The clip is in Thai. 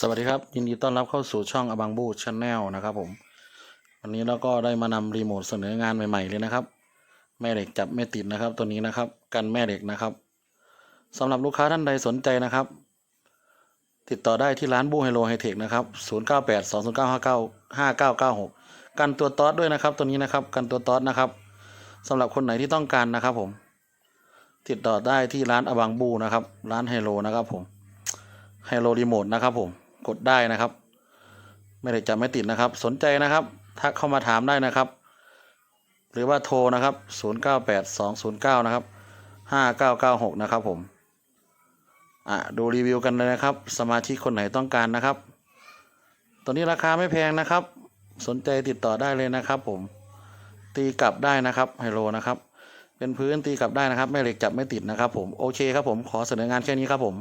สวัสดีครับ ยินดีต้อนรับเข้าสู่ช่องอบังบูชาแนลนะครับผม วันนี้เราก็ได้มานำรีโมทเสนองานใหม่ๆเลยนะครับ แม่เหล็กจับไม่ติดนะครับ ตัวนี้นะครับ กันแม่เหล็กนะครับสำหรับลูกค้าท่านใดสนใจนะครับ ติดต่อได้ที่ร้านบูไฮโลไฮเทคนะครับ 0 9 8 2 0 9 5 9 5 9 9 6 กันตัวตอดด้วยนะครับ ตัวนี้นะครับ กันตัวตอดนะครับสำหรับคนไหนที่ต้องการนะครับผม ติดต่อได้ที่ร้านอบังบูนะครับ ร้านไฮโลนะครับผมไฮโลรีโมทนะครับผม กดได้นะครับ ไม่ได้จะไม่ติดนะครับ สนใจนะครับ ทักเข้ามาถามได้นะครับ หรือว่าโทรนะครับ 098209 นะครับ 5996 นะครับผมอะดูรีวิวกันเลยนะครับ สมาชิกคนไหนต้องการนะครับ ตัวนี้ราคาไม่แพงนะครับ สนใจติดต่อได้เลยนะครับผม ตีกลับได้นะครับไฮโลนะครับ เป็นพื้นตีกลับได้นะครับไม่เหล็กจับไม่ติดนะครับผม โอเคครับผม ขอเสนองานแค่นี้ครับผม